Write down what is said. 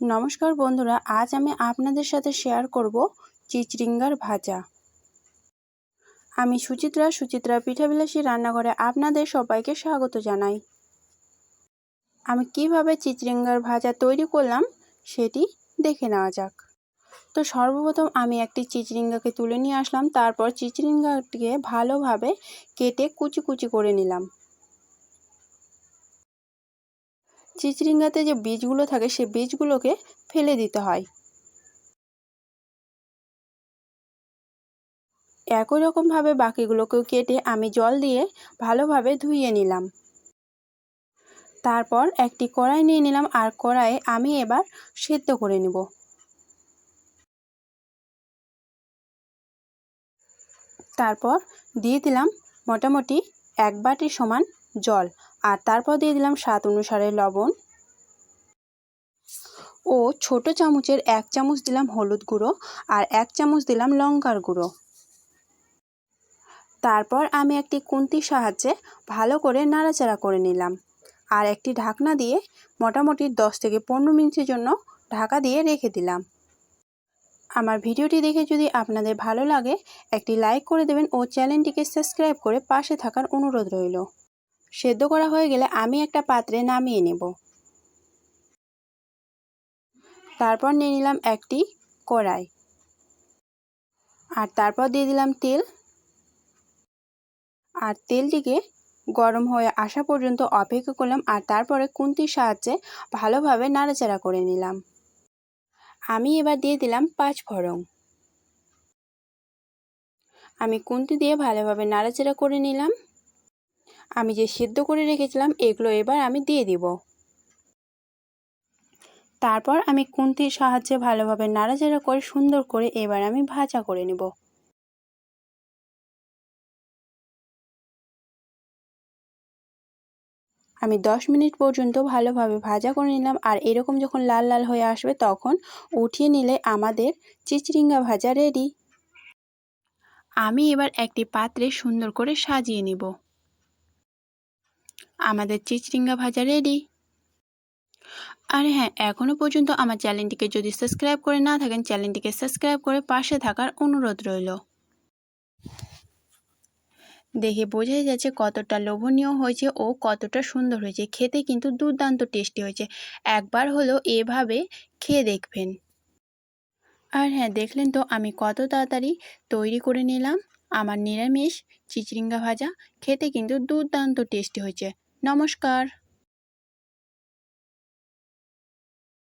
নমস্কার বন্ধুরা, আজ আমি আপনাদের সাথে শেয়ার করব চিচরিঙ্গার ভাজা। আমি সুচিত্রা সুচিত্রা পিঠাবিলাসী রান্নাঘরে আপনাদের সবাইকে স্বাগত জানাই। আমি কীভাবে চিচরিঙ্গার ভাজা তৈরি করলাম সেটি দেখে নেওয়া যাক। তো সর্বপ্রথম আমি একটি চিচরিঙ্গাকে তুলে নিয়ে আসলাম, তারপর চিচরিঙ্গাটিকে ভালোভাবে কেটে কুচি কুচি করে নিলাম। চিচরিঙ্গাতে যে বীজগুলো থাকে, সে বীজগুলোকে ফেলে দিতে হয়। একই রকমভাবে বাকিগুলোকেও কেটে আমি জল দিয়ে ভালোভাবে ধুইয়ে নিলাম। তারপর একটি কড়াই নিয়ে নিলাম আর কড়াইয়ে আমি এবার সেদ্ধ করে নেব। তারপর দিয়ে দিলাম মোটামুটি এক বাটি সমান জল। আর তারপর দিয়ে দিলাম স্বাদ অনুসারে লবণ। ও ছোট চামচের এক চামচ দিলাম হলুদ গুঁড়ো আর এক চামচ দিলাম লঙ্কার গুঁড়ো। তারপর আমি একটি কুন্তির সাহায্যে ভালো করে নাড়াচাড়া করে নিলাম আর একটি ঢাকনা দিয়ে মোটামুটি দশ থেকে পনেরো মিনিটের জন্য ঢাকা দিয়ে রেখে দিলাম। আমার ভিডিওটি দেখে যদি আপনাদের ভালো লাগে, একটি লাইক করে দেবেন ও চ্যানেলটিকে সাবস্ক্রাইব করে পাশে থাকার অনুরোধ রইল। সেদ্ধ করা হয়ে গেলে আমি একটা পাত্রে নামিয়ে নেব। তারপর নিয়ে নিলাম একটি কড়াই। আর তারপর দিয়ে দিলাম তেল। আর তেলটিকে গরম হয়ে আসা পর্যন্ত অপেক্ষা করলাম আর তারপরে কুন্তির সাহায্যে ভালোভাবে নাড়াচাড়া করে নিলাম। আমি এবার দিয়ে দিলাম পাঁচ ফড়ং আমি কুন্তি দিয়ে ভালোভাবে নাড়াচাড়া করে নিলাম। আমি যে সিদ্ধ করে রেখেছিলাম, এগুলো এবার আমি দিয়ে দিব। তারপর আমি কুন্তির সাহায্যে ভালোভাবে নাড়াচাড়া করে সুন্দর করে এবার আমি ভাজা করে নেব। আমি দশ মিনিট পর্যন্ত ভালোভাবে ভাজা করে নিলাম আর এরকম যখন লাল লাল হয়ে আসবে তখন উঠিয়ে নিলে আমাদের চিচরিঙ্গা ভাজা রেডি। আমি এবার একটি পাত্রে সুন্দর করে সাজিয়ে নিব। আমাদের চিচরিঙ্গা ভাজা রেডি আর হ্যাঁ এখনও পর্যন্ত আমার চ্যানেলটিকে যদি সাবস্ক্রাইব করে না থাকেন, চ্যানেলটিকে সাবস্ক্রাইব করে পাশে থাকার অনুরোধ রইল। দেখে বোঝাই যাচ্ছে কতটা লোভনীয় হয়েছে ও কতটা সুন্দর হয়েছে। খেতে কিন্তু দুর্দান্ত টেস্টি হয়েছে। একবার হলেও এভাবে খেয়ে দেখবেন। আর হ্যাঁ দেখলেন তো আমি কত তাড়াতাড়ি তৈরি করে নিলাম। আমার নিরামিষ চিচরিঙ্গা ভাজা খেতে কিন্তু দুর্দান্ত টেস্টি হয়েছে। নমস্কার।